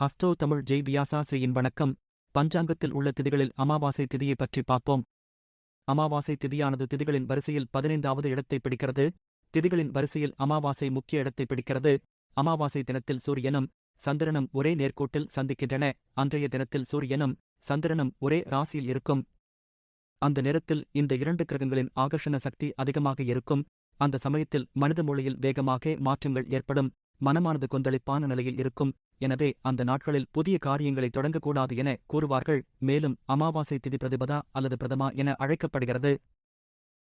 ஹஸ்டோ தமிழ் ஜெய் வியாசாஸ்ரீயின் வணக்கம். பஞ்சாங்கத்தில் உள்ள திதிகளில் அமாவாசை திதியை பற்றி பார்ப்போம். அமாவாசை திதியானது திதிகளின் வரிசையில் பதினைந்தாவது இடத்தை பிடிக்கிறது. திதிகளின் வரிசையில் அமாவாசை முக்கிய இடத்தை பிடிக்கிறது. அமாவாசை தினத்தில் சூரியனும் சந்திரனும் ஒரே நேர்கோட்டில் சந்திக்கின்றன. அன்றைய தினத்தில் சூரியனும் சந்திரனும் ஒரே ராசியில் இருக்கும். அந்த நேரத்தில் இந்த இரண்டு கிரகங்களின் ஆகர்ஷண சக்தி அதிகமாக இருக்கும். அந்த சமயத்தில் மனித மொழியில் வேகமாக மாற்றங்கள் ஏற்படும். மனமானது கொந்தளிப்பான நிலையில் இருக்கும். எனவே அந்த நாட்களில் புதிய காரியங்களை தொடங்கக்கூடாது என கூறுவார்கள். மேலும் அமாவாசை திதி பிரதிபதா அல்லது பிரதமா என அழைக்கப்படுகிறது.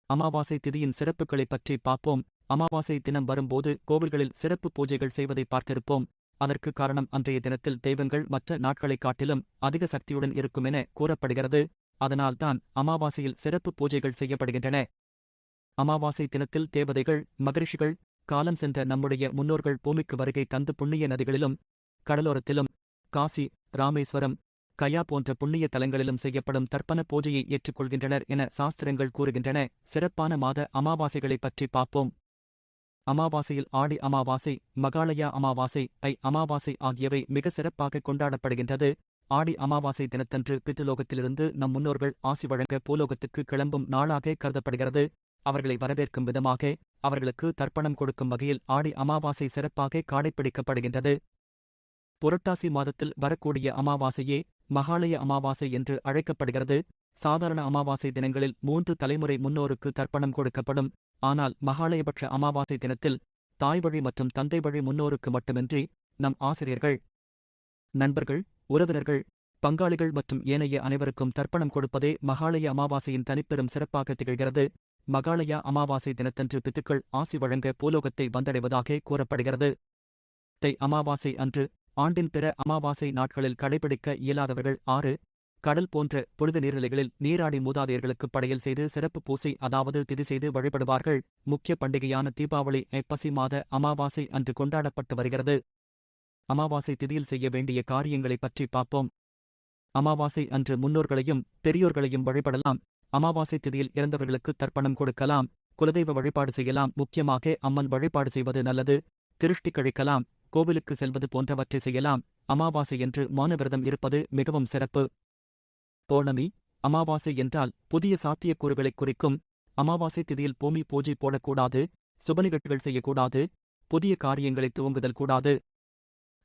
அமாவாசை திதியின் சிறப்புகளைப் பற்றி பார்ப்போம். அமாவாசை தினம் வரும்போது கோவில்களில் சிறப்பு பூஜைகள் செய்வதை பார்த்திருப்போம். அதற்கு காரணம் அன்றைய தினத்தில் தெய்வங்கள் மற்ற நாட்களைக் காட்டிலும் அதிக சக்தியுடன் இருக்கும் என கூறப்படுகிறது. அதனால்தான் அமாவாசையில் சிறப்பு பூஜைகள் செய்யப்படுகின்றன. அமாவாசை தினத்தில் தேவதைகள் மகரிஷிகள் காலம் சென்ற நம்முடைய முன்னோர்கள் பூமிக்கு வருகை தந்து புண்ணிய நதிகளிலும் கடலோரத்திலும் காசி ராமேஸ்வரம் கயா போன்ற புண்ணிய தலங்களிலும் செய்யப்படும் தர்ப்பண பூஜையை ஏற்றுக்கொள்கின்றனர் என சாஸ்திரங்கள் கூறுகின்றன. சிறப்பான மாத அமாவாசைகளைப் பற்றி பார்ப்போம். அமாவாசையில் ஆடி அமாவாசை மகாலயா அமாவாசை ஐ அமாவாசை ஆகியவை மிக சிறப்பாக கொண்டாடப்படுகின்றது. ஆடி அமாவாசை தினத்தன்று பித்ருலோகத்திலிருந்து நம் முன்னோர்கள் ஆசி வழங்க பூலோகத்துக்கு கிளம்பும் நாளாக கருதப்படுகிறது. அவர்களை வரவேற்கும் விதமாக அவர்களுக்கு தர்ப்பணம் கொடுக்கும் வகையில் ஆடி அமாவாசை சிறப்பாக காடைப்பிடிக்கப்படுகின்றது. புரட்டாசி மாதத்தில் வரக்கூடிய அமாவாசையே மகாலய அமாவாசை என்று அழைக்கப்படுகிறது. சாதாரண அமாவாசை தினங்களில் மூன்று தலைமுறை முன்னோருக்கு தர்ப்பணம் கொடுக்கப்படும். ஆனால் மகாலயபட்ச அமாவாசை தினத்தில் தாய் வழி மற்றும் தந்தை வழி முன்னோருக்கு மட்டுமின்றி நம் ஆசிரியர்கள் நண்பர்கள் உறவினர்கள் பங்காளிகள் மற்றும் ஏனைய அனைவருக்கும் தர்ப்பணம் கொடுப்பதே மகாலய அமாவாசையின் தனிப்பெரும் சிறப்பாக திகழ்கிறது. மகாலயா அமாவாசை தினத்தன்று பித்துக்கள் ஆசி வழங்க பூலோகத்தை வந்தடைவதாக கூறப்படுகிறது. தை அமாவாசை அன்று ஆண்டின் பிற அமாவாசை நாட்களில் கடைபிடிக்க இயலாதவர்கள் ஆறு கடல் போன்ற புனித நீர்நிலைகளில் நீராடி மூதாதையர்களுக்கு படையல் செய்து சிறப்பு பூசை அதாவது திதி செய்து வழிபடுவார்கள். முக்கிய பண்டிகையான தீபாவளி ஐப்பசி மாத அமாவாசை அன்று கொண்டாடப்பட்டு வருகிறது. அமாவாசை திதியில் செய்ய வேண்டிய காரியங்களைப் பற்றி பார்ப்போம். அமாவாசை அன்று முன்னோர்களையும் பெரியோர்களையும் வழிபடலாம். அமாவாசை திதியில் இறந்தவர்களுக்கு தர்ப்பணம் கொடுக்கலாம். குலதெய்வ வழிபாடு செய்யலாம். முக்கியமாக அம்மன் வழிபாடு செய்வது நல்லது. திருஷ்டி கழிக்கலாம். கோவிலுக்கு செல்வது போன்றவற்றை செய்யலாம். அமாவாசை என்று மௌனவிரதம் இருப்பது மிகவும் சிறப்பு. பௌர்ணமி அமாவாசை என்றால் புதிய சாத்தியக்கூறுகளைக் குறிக்கும். அமாவாசை திதியில் பூமி பூஜை போடக்கூடாது சுபநிகழ்ச்சிகள் செய்யக்கூடாது புதிய காரியங்களை துவங்குதல் கூடாது.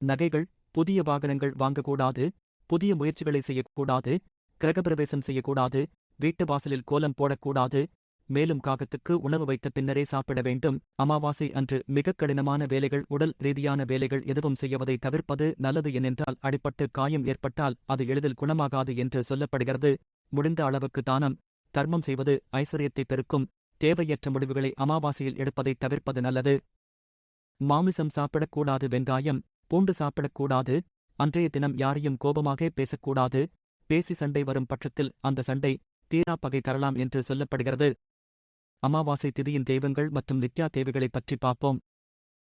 நகைகள் புதிய வாகனங்கள் வாங்கக்கூடாது புதிய முயற்சிகளை செய்யக்கூடாது கிரகப்பிரவேசம் செய்யக்கூடாது வீட்டு வாசலில் கோலம் போடக்கூடாது மேலும் காகத்துக்கு உணவு வைத்த பின்னரே சாப்பிட வேண்டும். அமாவாசை அன்று மிகக் கடினமான வேலைகள் உடல் ரீதியான வேலைகள் எதுவும் செய்யவதை தவிர்ப்பது நல்லது ஏனென்றால் அடிப்பட்டு காயம் ஏற்பட்டால் அது எளிதில் குணமாகாது என்று சொல்லப்படுகிறது. முடிந்த அளவுக்கு தானம் தர்மம் செய்வது ஐஸ்வர்யத்தை பெருக்கும். தேவையற்ற முடிவுகளை அமாவாசையில் எடுப்பதை தவிர்ப்பது நல்லது. மாமிசம் சாப்பிடக்கூடாது வெங்காயம் பூண்டு சாப்பிடக்கூடாது. அன்றைய தினம் யாரையும் கோபமாக பேசக்கூடாது. பேசி சண்டை வரும் பட்சத்தில் அந்த சண்டை தீரா பகை தரலாம் என்று சொல்லப்படுகிறது. அமாவாசை திதியின் தெய்வங்கள் மற்றும் நித்யா தேவைகளைப் பற்றி பார்ப்போம்.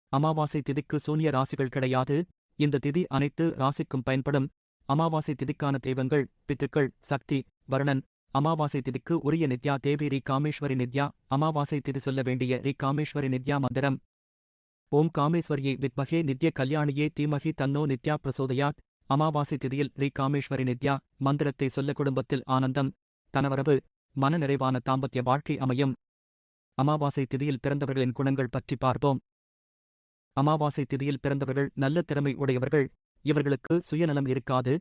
அமாவாசை திதிக்கு சூனிய ராசிகள் கிடையாது. இந்த திதி அனைத்து ராசிக்கும் பயன்படும். அமாவாசை திதிக்கான தெய்வங்கள் பித்துக்கள் சக்தி வருணன். அமாவாசை திதிக்கு உரிய நித்யா தேவி ரீ காமேஸ்வரி நித்யா. அமாவாசை திதி சொல்ல வேண்டிய ரீ காமேஸ்வரி நித்யா மந்திரம். ஓம் காமேஸ்வரியை வித்மகே நித்ய கல்யாணியே தீமகி தன்னோ நித்யா பிரசோதயாத். அமாவாசை திதியில் ரீ காமேஸ்வரி நித்யா மந்திரத்தை சொல்ல குடும்பத்தில் ஆனந்தம் தனவரவு மனநிறைவான தாம்பத்திய வாழ்க்கை அமையும். அமாவாசை திதியில் பிறந்தவர்களின் குணங்கள் பற்றி பார்ப்போம். அமாவாசை திதியில் பிறந்தவர்கள் நல்ல திறமை உடையவர்கள். இவர்களுக்கு சுயநலம் இருக்காது.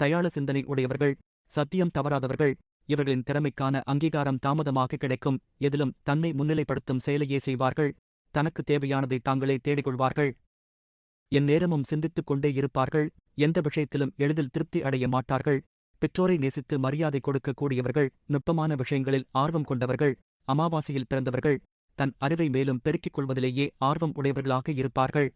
தயாள சிந்தனை உடையவர்கள். சத்தியம் தவறாதவர்கள். இவர்களின் திறமைக்கான அங்கீகாரம் தாமதமாக கிடைக்கும். எதிலும் தன்னை முன்னிலைப்படுத்தும் செயலையே செய்வார்கள். தனக்கு தேவையானதை தாங்களே தேடிக்கொள்வார்கள். எந்நேரமும் சிந்தித்துக் கொண்டே இருப்பார்கள். எந்த விஷயத்திலும் எளிதில் திருப்தி அடைய மாட்டார்கள். பெற்றோரை நேசித்து மரியாதை கொடுக்கக்கூடியவர்கள். நுட்பமான விஷயங்களில் ஆர்வம் கொண்டவர்கள். அமாவாசையில் பிறந்தவர்கள் தன் அறிவை மேலும் பெருக்கிக் கொள்வதிலேயே ஆர்வம் உடையவர்களாக இருப்பார்கள்.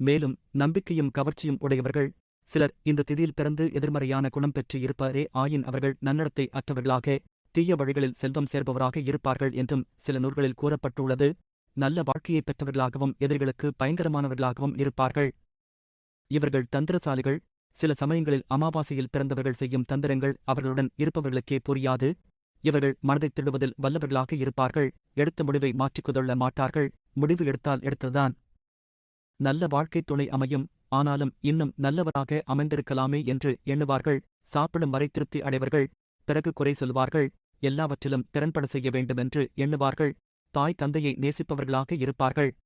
மேலும் நம்பிக்கையும் கவர்ச்சியும் உடையவர்கள் சிலர் இந்த திதியில் பிறந்து எதிர்மறையான குணம் பெற்று இருப்பாரே ஆயின் அவர்கள் நன்னடத்தை அற்றவர்களாக தீய வழிகளில் செல்வம் சேர்பவராக இருப்பார்கள் என்றும் சில நூல்களில் கூறப்பட்டுள்ளது. நல்ல வாழ்க்கையை பெற்றவர்களாகவும் எதிரிகளுக்கு பயங்கரமானவர்களாகவும் இருப்பார்கள். இவர்கள் தந்திரசாலிகள். சில சமயங்களில் அமாவாசையில் பிறந்தவர்கள் செய்யும் தந்திரங்கள் அவர்களுடன் இருப்பவர்களுக்கே புரியாது. இவர்கள் மனதைத் திடுவதில் வல்லவர்களாக இருப்பார்கள் எடுத்த முடிவை மாற்றிக்கொள்ள மாட்டார்கள் முடிவு எடுத்தால் எடுத்ததுதான். நல்ல வாழ்க்கைத் துணை அமையும் ஆனாலும் இன்னும் நல்லவராக அமைந்திருக்கலாமே என்று எண்ணுவார்கள் சாப்பிடும் வரை திருப்தி அடைவர்கள் பிறகு குறை சொல்வார்கள் எல்லாவற்றிலும் திறன்பட செய்ய வேண்டுமென்று எண்ணுவார்கள் தாய் தந்தையை நேசிப்பவர்களாக இருப்பார்கள்.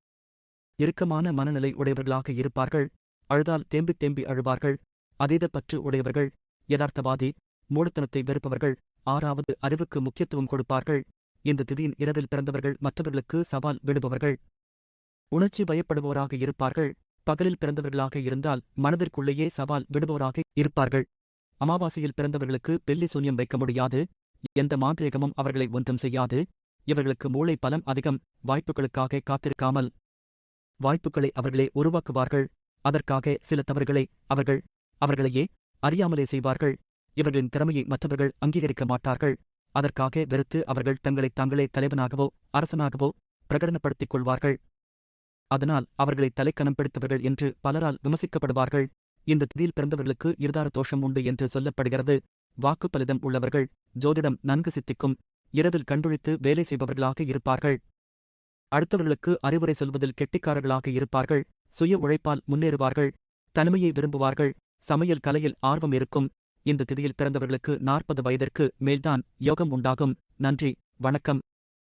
இறுக்கமான மனநிலை உடையவர்களாக இருப்பார்கள் அழுதால் தேம்பி தேம்பி அழுவார்கள் அதீத பற்று உடையவர்கள் யதார்த்தவாதி மூலத்தனத்தை வெறுப்பவர்கள் ஆறாவது அறிவுக்கு முக்கியத்துவம் கொடுப்பார்கள். இந்த திதியின் இரவில் பிறந்தவர்கள் மற்றவர்களுக்கு சவால் விடுபவர்கள். உணர்ச்சி பயப்படுபவராக இருப்பார்கள். பகலில் பிறந்தவர்களாக இருந்தால் மனதிற்குள்ளேயே சவால் விடுபவராக இருப்பார்கள். அமாவாசையில் பிறந்தவர்களுக்கு பெல்லி சூன்யம் வைக்க முடியாது. எந்த மாந்திரேகமும் அவர்களை ஒன்றும் செய்யாது. இவர்களுக்கு மூளை பலம் அதிகம். வாய்ப்புகளுக்காக காத்திருக்காமல் வாய்ப்புகளை அவர்களே உருவாக்குவார்கள். அதற்காக சில தவறுகளை அவர்கள் அவர்களையே அறியாமலே செய்வார்கள். இவர்களின் திறமையை மற்றவர்கள் அங்கீகரிக்க மாட்டார்கள். அதற்காக வெறுத்து அவர்கள் தங்களைத் தாங்களே தலைவனாகவோ அரசனாகவோ பிரகடனப்படுத்திக் கொள்வார்கள். அதனால் அவர்களை தலைக்கணம் பிடித்தவர்கள் என்று பலரால் விமர்சிக்கப்படுவார்கள். இந்த திதியில் பிறந்தவர்களுக்கு இருதார தோஷம் உண்டு என்று சொல்லப்படுகிறது. வாக்குப்பலிதம் உள்ளவர்கள் ஜோதிடம் நன்கு சித்திக்கும். இரவில் கண்டுழித்து வேலை செய்பவர்களாக இருப்பார்கள். அடுத்தவர்களுக்கு அறிவுரை சொல்வதில் கெட்டிக்காரர்களாக இருப்பார்கள். சுய உழைப்பால் முன்னேறுவார்கள். தனிமையை விரும்புவார்கள். சமையல் கலையில் ஆர்வம் இருக்கும். இந்த திதியில் பிறந்தவர்களுக்கு நாற்பது வயதிற்கு மேல்தான் யோகம் உண்டாகும். நன்றி வணக்கம்.